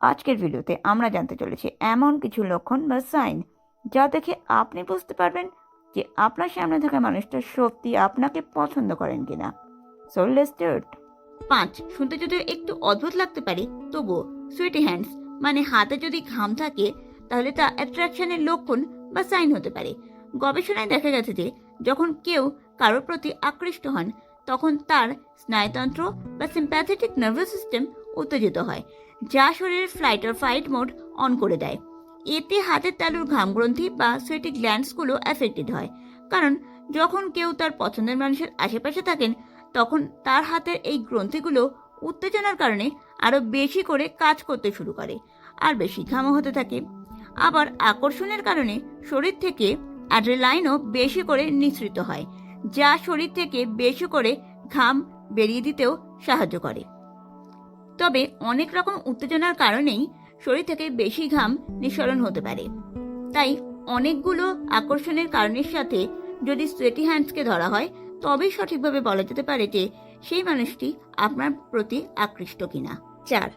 আজকের ভিডিওতে আমরা জানতে চলেছি এমন কিছু লক্ষণ বা সাইন যা দেখে আপনি বুঝতে পারবেন যে আপনার সামনে থাকা মানুষটা সত্যি আপনাকে পছন্দ করেন কিনা। সো লেটস স্টার্ট পাঁচ, শুনতে যদিও একটু অদ্ভুত লাগতে পারে, তবুও সুইটি হ্যান্ডস মানে হাতে যদি ঘাম থাকে, তাহলে তা অ্যাট্রাকশনের লক্ষণ বা সাইন হতে পারে। গবেষণায় দেখা গেছে যে, যখন কেউ কারোর প্রতি আকৃষ্ট হন, তখন তার স্নায়ুতন্ত্র বা সিম্প্যাথেটিক নার্ভাস সিস্টেম উত্তেজিত হয়, যা শরীরের flight or fight mode on করে দেয়। এতে হাতের তালুর ঘাম গ্রন্থি বা সুইটি গ্ল্যান্ডসগুলো অ্যাফেক্টেড হয়। কারণ, যখন কেউ তার পছন্দের মানুষের আশেপাশে থাকেন, তখন তার হাতের এই গ্রন্থিগুলো উত্তেজনার কারণে আরও বেশি করে কাজ করতে শুরু করে, আর বেশি ঘামও হতে থাকে। আবার আকর্ষণের কারণে শরীর থেকে অ্যাড্রেলাইনও বেশি করে নিঃসৃত হয়, যা শরীর থেকে বেশি করে ঘাম বেরিয়ে দিতেও সাহায্য করে। তবে অনেক রকম উত্তেজনার কারণেই শরীর থেকে বেশি ঘাম নিঃসরণ হতে পারে। তাই অনেকগুলো আকর্ষণের কারণের সাথে যদি সোয়েটি হ্যান্ডসকে ধরা হয়, তবেই সঠিকভাবে বলা যেতে পারে যে সেই মানুষটি আপনার প্রতি আকৃষ্ট কিনা। চার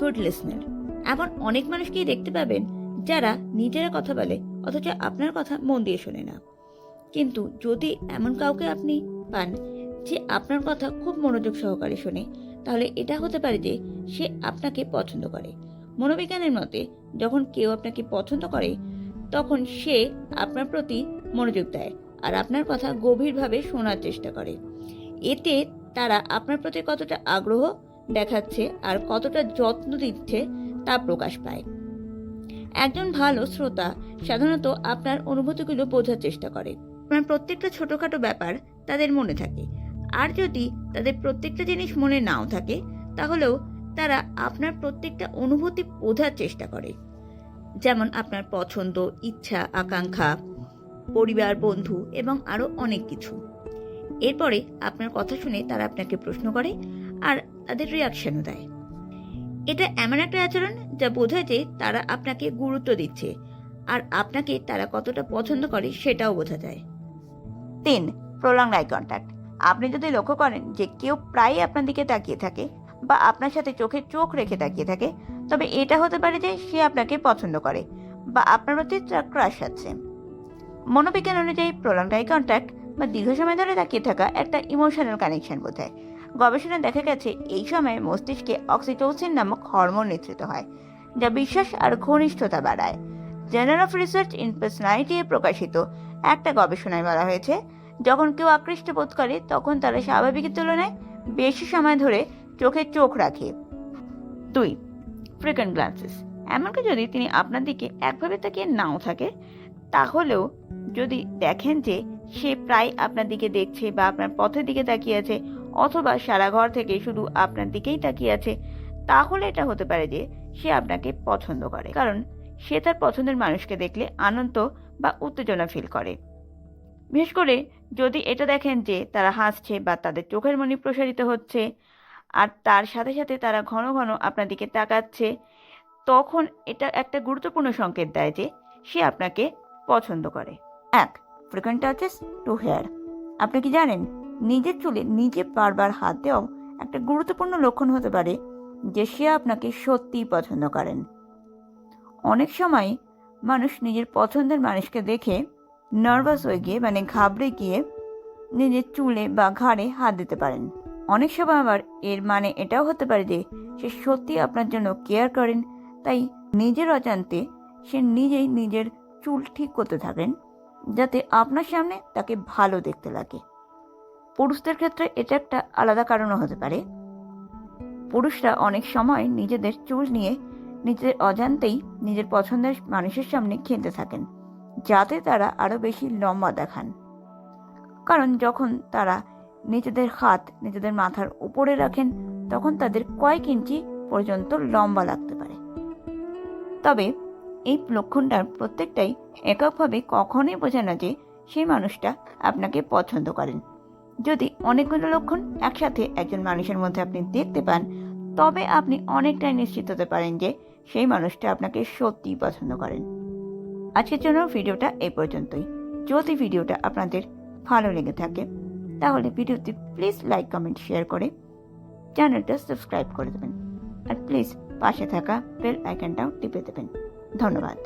গুড লিসনার এমন অনেক মানুষকেই দেখতে পাবেন যারা নিজেরা কথা বলে অথচ আপনার কথা মন দিয়ে শোনে না। কিন্তু যদি এমন কাউকে আপনি পান যে আপনার কথা খুব মনোযোগ সহকারে শোনে তাহলে এটা হতে পারে যে সে আপনাকে পছন্দ করে। মনোবিজ্ঞানের মতে, যখন কেউ আপনাকে পছন্দ করে, তখন সে আপনার প্রতি মনোযোগ দেয় আর আপনার কথা গভীরভাবে শোনার চেষ্টা করে। এতে তারা আপনার প্রতি কতটা আগ্রহ দেখাচ্ছে আর কতটা যত্ন দিচ্ছে তা প্রকাশ পায়। একজন ভালো শ্রোতা সাধারণত আপনার অনুভূতিগুলো বোঝার চেষ্টা করে। আপনার প্রত্যেকটা ছোটখাটো ব্যাপার তাদের মনে থাকে। আর যদি তাদের প্রত্যেকটা জিনিস মনে নাও থাকে, তাহলেও তারা আপনার প্রত্যেকটা অনুভূতি বোঝার চেষ্টা করে। যেমন আপনার পছন্দ, ইচ্ছা, আকাঙ্ক্ষা, পরিবার, বন্ধু এবং আরও অনেক কিছু। এরপরে আপনার কথা শুনে তারা আপনাকে প্রশ্ন করে আর তাদের রিয়াকশনও দেয়। এটা এমন একটা আচরণ যা বোঝায় যে তারা আপনাকে গুরুত্ব দিচ্ছে আর আপনাকে তারা কতটা পছন্দ করে সেটাও বোঝা যায়। তিন প্রলং আই কন্ট্যাক্ট আপনি যদি লক্ষ্য করেন যে কেউ প্রায়ই আপনার দিকে তাকিয়ে থাকে বা আপনার সাথে চোখে চোখ রেখে তাকিয়ে থাকে, তবে এটা হতে পারে যে সে আপনাকে পছন্দ করে বা আপনার প্রতি তার ক্রাশ আছে। মনোবিজ্ঞান অনুযায়ী প্রলং আই কন্ট্যাক্ট বা দীর্ঘ সময় ধরে তাকিয়ে থাকা একটা ইমোশনাল কানেকশন বোঝায়। গবেষণায় দেখা গেছে, এই সময় মস্তিষ্কে অক্সিটোসিন নামক হরমোন নিঃসৃত হয়, যা বিশ্বাস আর ঘনিষ্ঠতা বাড়ায়। Journal of research in personality প্রকাশিত একটা গবেষণায় বলা হয়েছে যখন কেউ আকৃষ্ট বোধ করে, তখন তারা স্বাভাবিকের তুলনায় বেশি সময় ধরে চোখে চোখ রাখে। দুই ফ্রিকেন্ট গ্লান্সেস এমনকি যদি তিনি আপনার দিকে একভাবে তাকিয়ে নাও থাকে, তাহলেও যদি দেখেন যে সে প্রায় আপনার দিকে দেখছে বা আপনার পথের দিকে তাকিয়ে আছে, অথবা সারা ঘর থেকে শুধু আপনার দিকেই তাকিয়ে আছে, তাহলে এটা হতে পারে যে সে আপনাকে পছন্দ করে। কারণ সে তার পছন্দের মানুষকে দেখলে আনন্দ বা উত্তেজনা ফিল করে। বিশেষ করে যদি এটা দেখেন যে তারা হাসছে বা তাদের চোখের মনি প্রসারিত হচ্ছে আর তার সাথে সাথে তারা ঘন ঘন আপনার দিকে তাকাচ্ছে, তখন এটা একটা গুরুত্বপূর্ণ সংকেত দেয় যে সে আপনাকে পছন্দ করে। এক ফ্রিকোয়েন্ট টাচেস টু হেয়ার আপনি কি জানেন, নিজের চুলে নিজে বারবার হাত দেওয়াও একটা গুরুত্বপূর্ণ লক্ষণ হতে পারে যে সে আপনাকে সত্যিই পছন্দ করেন। অনেক সময় মানুষ নিজের পছন্দের মানুষকে দেখে নার্ভাস হয়ে গিয়ে মানে ঘাবড়ে গিয়ে নিজের চুলে বা ঘাড়ে হাত দিতে পারেন। অনেক সময় আবার এর মানে এটাও হতে পারে যে, সে সত্যি আপনার জন্য কেয়ার করেন, তাই নিজের অজান্তে সে নিজেই নিজের চুল ঠিক করতে থাকেন, যাতে আপনার সামনে তাকে ভালো দেখতে লাগে। পুরুষদের ক্ষেত্রে এটা একটা আলাদা কারণও হতে পারে। পুরুষরা অনেক সময় নিজেদের চুল নিয়ে নিজেদের অজান্তেই নিজের পছন্দের মানুষের সামনে খেলতে থাকেন। যাতে তারা আরও বেশি লম্বা দেখান। কারণ যখন তারা নিজেদের হাত নিজেদের মাথার উপরে রাখেন, তখন তাদের কয়েক ইঞ্চি পর্যন্ত লম্বা লাগতে পারে। তবে এই লক্ষণটার প্রত্যেকটাই এককভাবে কখনোই বোঝে না যে সেই মানুষটা আপনাকে পছন্দ করেন। যদি অনেকগুলো লক্ষণ একসাথে একজন মানুষের মধ্যে আপনি দেখতে পান, তবে আপনি অনেকটাই নিশ্চিত হতে পারেন যে সেই মানুষটা আপনাকে সত্যিই পছন্দ করেন। আজকের জন্য ভিডিওটা এই পর্যন্তই। যদি ভিডিওটা আপনাদের ভালো লেগে থাকে, তাহলে ভিডিওটি প্লিজ লাইক কমেন্ট শেয়ার করে চ্যানেলটা সাবস্ক্রাইব করে দেবেন। আর প্লিজ পাশে থাকা বেল আইকনটাও টিপে দেবেন। ধন্যবাদ।